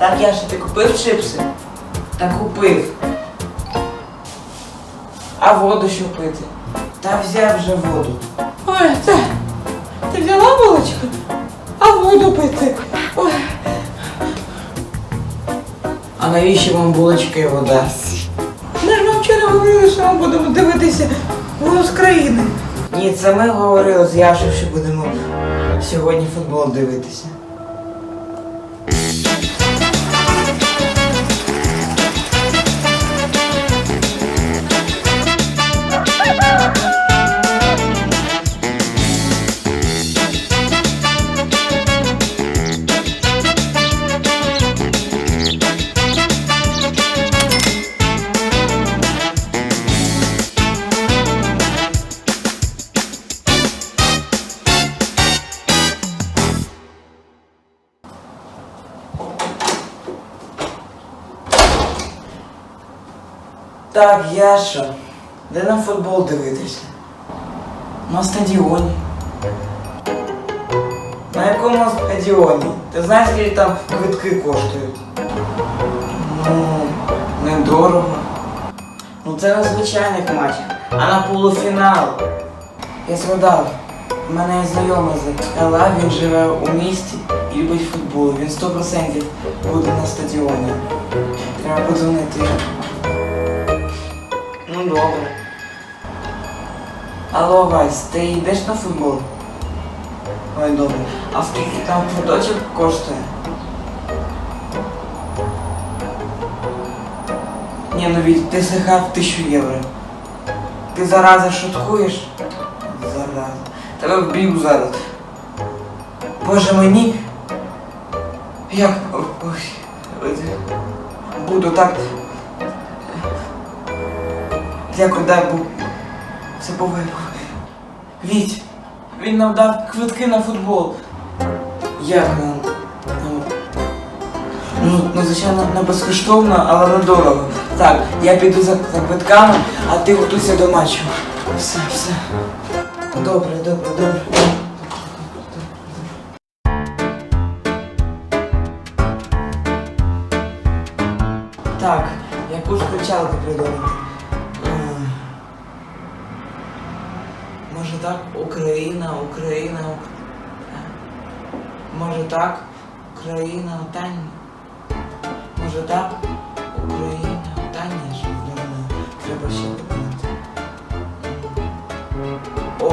Так, Яша, ти купив чипси? Та купив. А воду що пити? Та взяв вже воду. Ой, це. Ти взяла булочку? А воду пити. Ой, А навіщо вам булочка і вода? ми ж вам вчора говорили, що ми будемо дивитися голос країни. Ні, це ми говорили з Яшою, що будемо сьогодні футбол дивитися. Так, Яша, де нам футбол дивитися? На стадіоні. На якому стадіоні? Ти знаєш, скільки там квитки коштують? Ну, недорого. Ну це на звичайних матчах, а на полуфінал. Я згадав, в мене є знайомий з Ела, він живе у місті і любить футбол. Він 100% буде на стадіоні. Треба подзвонити. Добре. Алло, Вась, ти йдеш на футбол? Ой, добре. А скільки там квиточок коштує? Ні, ну від ти слухав тисячу євро. Ти зараза шуткуєш? Зараза. Тебе вб'ю зараз. Боже мені. Як. Буду так. Дякую, дай Бог. Все повинно. Віть, він нам дав квитки на футбол. Як нам? Ну, Ну, ну, звичайно, не безкоштовно, але недорого. Так, я піду за, за квитками, а ти готуйся до матчу. Все, все. Добре, добре, добре. Так, яку ж кричалку придумати? Може так, Україна, Україна, Може так, Україна, та ні. Може так, Україна, та ні, що. Треба ще подумати. О,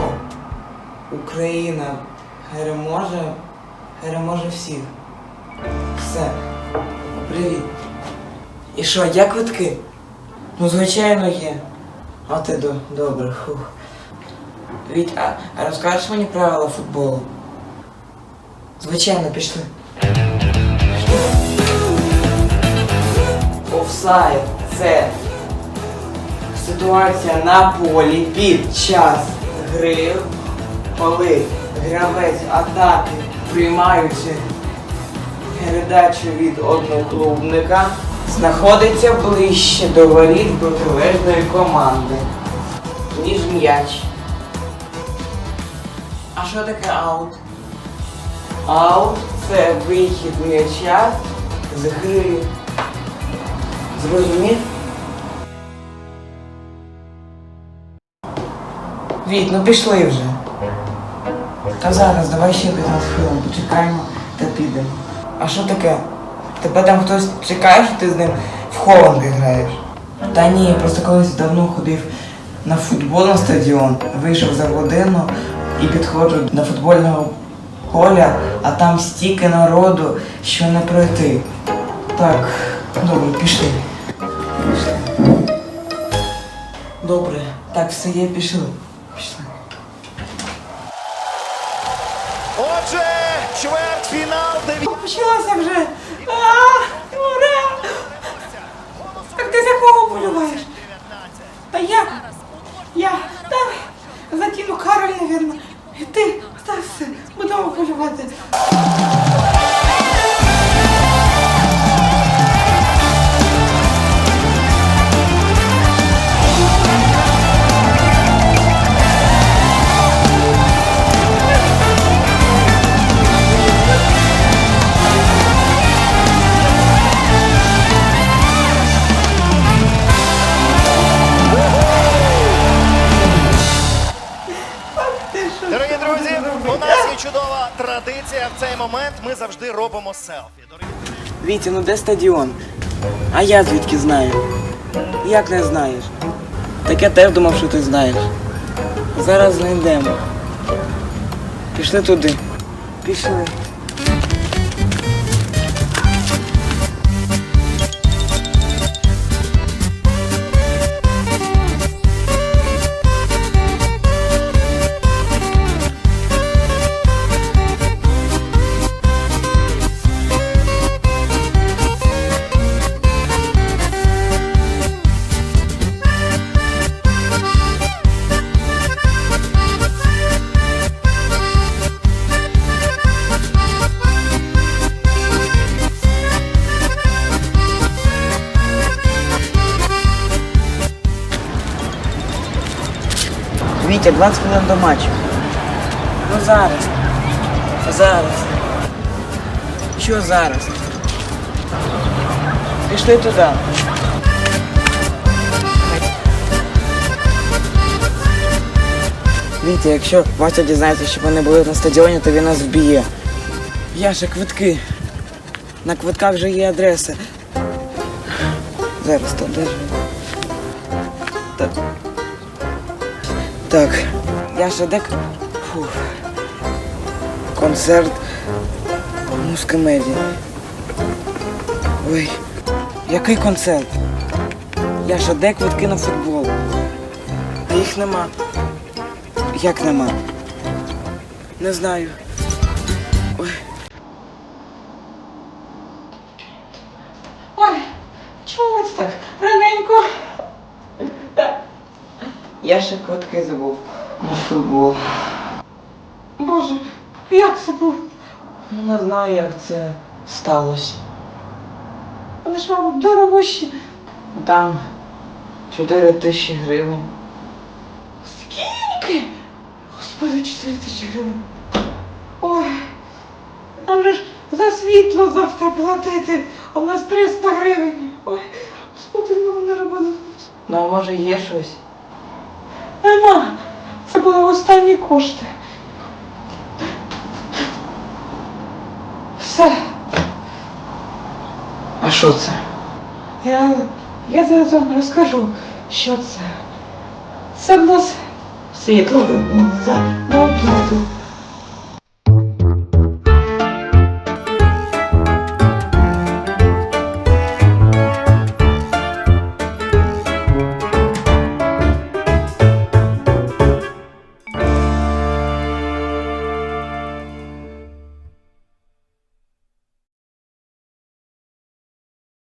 Україна переможе, переможе всіх. Все. Привіт. І що, є квитки? Ну, звичайно, є. А ти до, добре, фух. А, а розкажеш мені правила футболу? Звичайно, пішли. Офсайд це ситуація на полі під час гри, коли гравець атаки приймаючи передачу від одноклубника, знаходиться ближче до воріт протилежної команди, ніж м'яч. А що таке аут? Аут це вихід м'яча з гри. Зрозумів? Віт, ну пішли вже. Та зараз, давай ще 15 хвилин, почекаємо та підемо. А що таке? Тебе там хтось чекає, що ти з ним в хованки граєш? Та ні, я просто колись давно ходив на футбол на стадіон, вийшов за годину і підходжу до футбольного поля, а там стільки народу, що не пройти. Так, добре, пішли. Пішли. Добре, так, все є, пішли. Пішли. Отже, чвертьфінал дев'ятого. Почалося вже. А, ура! Так ти за кого полюбаєш? Та я. has Дорогі друзі, у нас є чудова традиція. В цей момент ми завжди робимо селфі. Дорогі... Вітя, ну де стадіон? А я звідки знаю? Як не знаєш? Так я теж думав, що ти знаєш. Зараз знайдемо. Пішли туди. Пішли. Вітя, 20 хвилин до матчу. Ну зараз. Зараз. Що зараз? Пішли туди. Вітя, якщо Вася дізнається, що вони були на стадіоні, то він нас вб'є. Яша, квитки. На квитках вже є адреса. Зараз то де ж? Так. Так. Яша, де... к- Фух. Концерт мускомедії. Ой, який концерт? Яша, де квитки на футбол? А їх нема. Як нема? Не знаю. Ой. Ой, чому це так? Я ще квитки забув на футбол. Боже, як це був? Ну не знаю, як це сталося. Вони ж, мабуть, дорогущі. Там 4 тисячі гривень. Скільки? Господи, 4 тисячі гривень. Ой, нам же ж за світло завтра платити, а у нас 300 гривень. Ой, господи, ну не робили. Ну а може є щось? Нема. Це були останні кошти. Все. А що це? Я, я зараз вам розкажу, що це. Це в нас світло за на оплату.